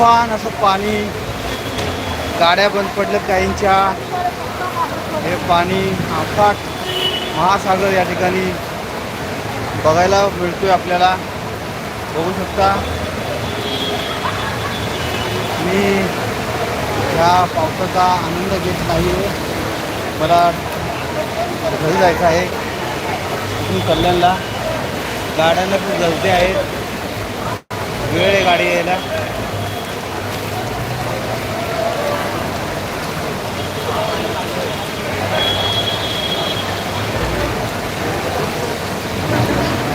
तुफान असं पाणी. गाड्या बंद पडल्यात काहींच्या हे पाणी आफाट महासागर या ठिकाणी बघायला मिळतोय आपल्याला. बघू शकता. मी ह्या पावसाचा आनंद घेत नाही मला घरी जायचं आहे. इथून कल्याणला. गाड्यांना खूप गर्दी आहेत वेळ आहे गाडी यायला.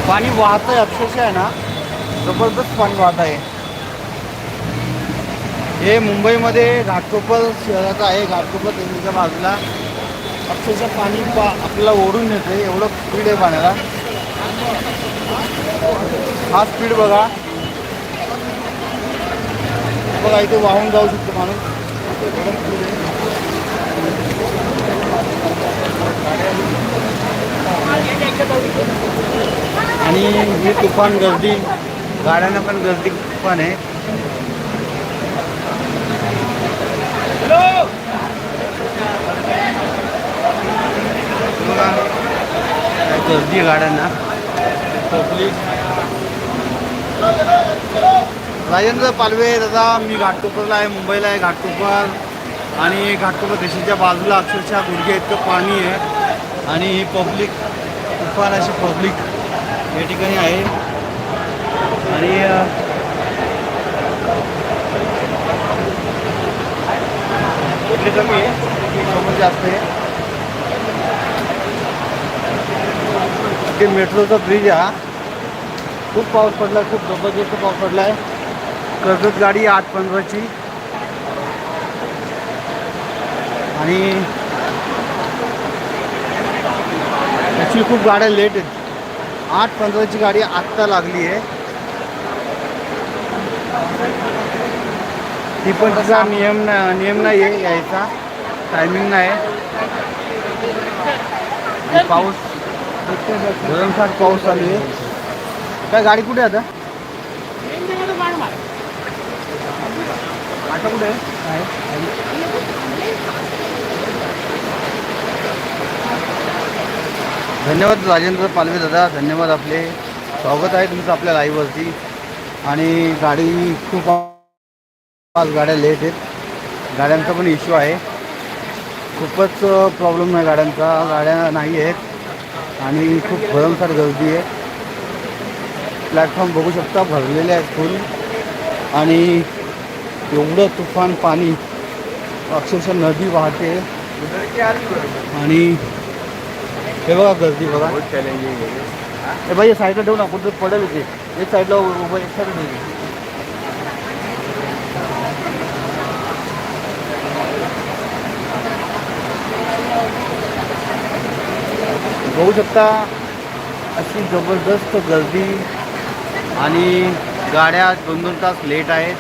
पाणी वाहत आहे अक्षरशः आहे ना जबरदस्त पाणी वाहत आहे. हे मुंबईमध्ये घाटकोपर शहराचं आहे घाटकोपर देवीच्या बाजूला. अक्षरशः पाणी पा आपल्याला ओढून येते एवढं स्पीड आहे पाण्याला. हा स्पीड बघा. बघा इथे वाहून जाऊ शकतो माणूस. एवढं स्पीड आहे. आणि ही तुफान गर्दी गाड्यांना पण गर्दी तुफान आहे. गर्दी आहे गाड्यांना. पब्लिक राजेंद्र पालवे दादा मी घाटकोपरला आहे मुंबईला आहे घाटकोपर. आणि घाटकोपर देशाच्या बाजूला अक्षरशः गुडघे इतकं पाणी आहे. आणि ही पब्लिक तुफान अशी पब्लिक या ठिकाणी आहे. आणि इकडे कमी आहे. समोर जास्त आहे. ते मेट्रोचा ब्रिज हा. खूप पाऊस पडला खूप जबरदस्त पाऊस पडला आहे कर्जत गाडी आठ पंधराची. आणि ॲक्च्युली खूप गाड्या लेट आहेत. आठ पंधराची गाडी आत्ता लागली आहे. ती पण तिचा नियम ना नियम नाही आहे यायचा. टायमिंग नाही आहे. पाऊस भरमसाठ पाऊस चालू आहे. काय गाडी कुठे आहे आता? आता कुठे आहे. धन्यवाद राजेंद्र पालवे दादा धन्यवाद आपले. स्वागत आहे तुमचं आपल्या लाईव्हवरती आणि गाडी खूप पाच गाड्या लेट आहेत. गाड्यांचा पण इश्यू आहे. खूपच प्रॉब्लेम आहे गाड्यांचा. गाड्या नाही आहेत. आणि खूप भरमसाठ गर्दी आहे. प्लॅटफॉर्म बघू शकता भरलेले आहेत फुल आणि एवढं तुफान पाणी. अक्षरशः नदी वाहते. आणि हे बघा गर्दी बघा. हे. बाई साईडला ठेवू ना कुठं पडेल इथे एक साईडला उभं एक साईडला ठेवू बघू शकता अशी जबरदस्त गर्दी आणि गाड्या दोन दोन तास लेट आहेत.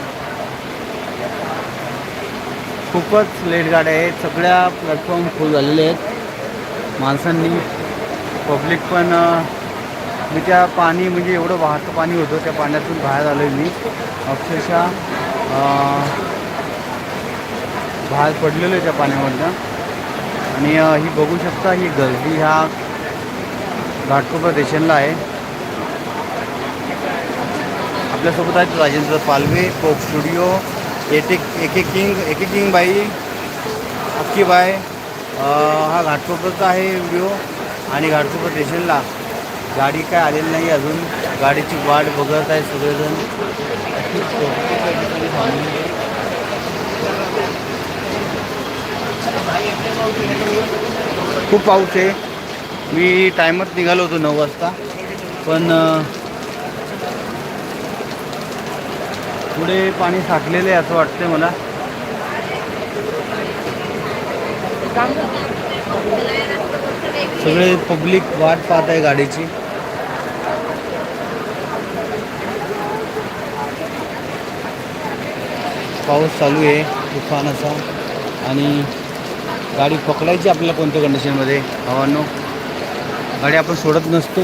खूपच लेट गाड्या आहेत. सगळ्या प्लॅटफॉर्म फुल झालेले आहेत. माणसांनी पब्लिक पण मी त्या पाणी म्हणजे एवढं वाहतं पाणी होतं त्या पाण्यातून बाहेर आलो मी. अक्षरशः बाहेर पडलेलो आहे त्या पाण्यामधनं. आणि ही बघू शकता ही गर्दी ह्या घाटकोपर स्टेशनला आहे. आपल्यासोबत आहेत राजेंद्र पालवे कोक स्टुडिओ एक एक एक किंग एक एक किंग बाई अक्की बाय हा घाटकोपरचा आहे व्हिडिओ. आणि घाटकोपर स्टेशनला. गाडी काय आलेली नाही अजून. गाडीची वाट बघत आहे सगळेजण. खूप पाऊस आहे. मी टायमच निघालो होतो नऊ वाजता. पण पुढे पाणी साठलेलं आहे असं वाटतंय मला. सगळे पब्लिक वाट पाहत आहे गाडीची. पाऊस चालू आहे तुफान असा आणि गाडी पकडायची आपल्याला कोणत्या कंडिशनमध्ये हवानो गाडी आपण सोडत नसतो.